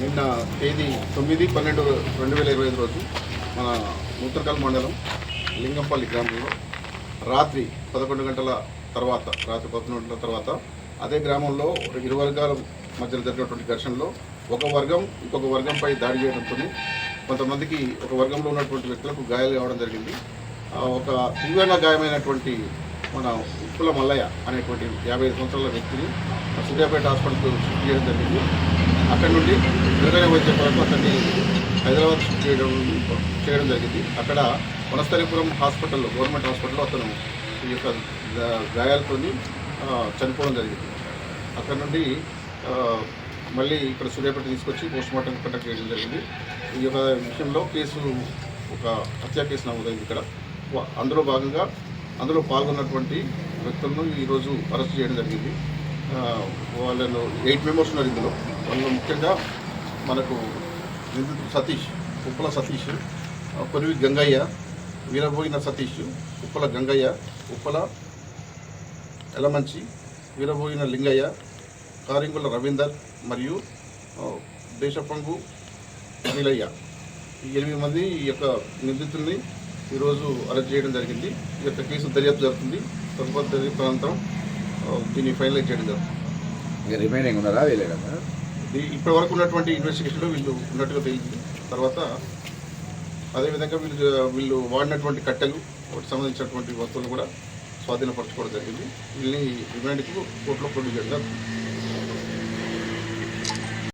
నిన్న తేదీ తొమ్మిది పన్నెండు రెండు వేల ఇరవై ఐదు రోజు మన ఉత్తరకల్ మండలం లింగంపల్లి గ్రామంలో రాత్రి పదకొండు గంటల తర్వాత రాత్రి పదకొండు గంటల తర్వాత అదే గ్రామంలో ఇరు వర్గాల మధ్యలో జరిగినటువంటి ఘర్షణలో ఒక వర్గం ఇంకొక వర్గంపై దాడి చేయడంతో కొంతమందికి ఒక వర్గంలో ఉన్నటువంటి వ్యక్తులకు గాయాలు కావడం జరిగింది. ఒక తీవ్రంగా గాయమైనటువంటి మన ఉప్పుల మల్లయ్య అనేటువంటి యాభై సంవత్సరాల వ్యక్తిని సూర్యాపేట హాస్పిటల్కి షిఫ్ట్ చేయడం జరిగింది. అక్కడి నుండి మెరుగైన వచ్చే వరకు అతన్ని హైదరాబాద్ చేయడం చేయడం జరిగింది. అక్కడ వనస్థలిపురం హాస్పిటల్లో గవర్నమెంట్ హాస్పిటల్లో అతను ఈ యొక్క గాయాలతో చనిపోవడం జరిగింది. అక్కడ నుండి మళ్ళీ ఇక్కడ సూర్యాపేట తీసుకొచ్చి పోస్ట్ మార్టం కండక్ట్ చేయడం జరిగింది. ఈ యొక్క విషయంలో కేసు ఒక హత్యా కేసు నమోదైంది ఇక్కడ. అందులో భాగంగా అందులో పాల్గొన్నటువంటి వ్యక్తులను ఈరోజు అరెస్ట్ చేయడం జరిగింది. ఆ, వాళ్ళను ఎయిట్ మెంబర్స్ ఉన్నారు ఇందులో. వాళ్ళు ముఖ్యంగా మనకు నిందితుడు సతీష్ ఉప్పల సతీష్ కొనివి గంగయ్య వీరబోయిన సతీష్ ఉప్పల గంగయ్య ఉప్పల ఎలమంచి వీరబోయిన లింగయ్య కారింగుల రవీందర్ మరియు దేశపంగు నీలయ్య ఈ ఎనిమిది మంది ఈ యొక్క నిందితుల్ని ఈరోజు అరెస్ట్ చేయడం జరిగింది. ఈ యొక్క కేసు దర్యాప్తు జరుగుతుంది. తదుపరి దర్యాప్తు అనంతరం దీన్ని ఫైనలైజ్ చేయడం జరుగుతుంది. రిమైనింగ్ ఉన్నారా వీలేదా ఇప్పటి వరకు ఉన్నటువంటి ఇన్వెస్టిగేషన్లో వీళ్ళు ఉన్నట్టుగా తెలిసింది. తర్వాత అదేవిధంగా వీళ్ళు వీళ్ళు వాడినటువంటి కట్టెలు వాటికి సంబంధించినటువంటి వస్తువులు కూడా స్వాధీనపరచుకోవడం జరిగింది. వీళ్ళని రిమాండ్కు కోర్టులో ప్రొడ్యూస్ చేయడం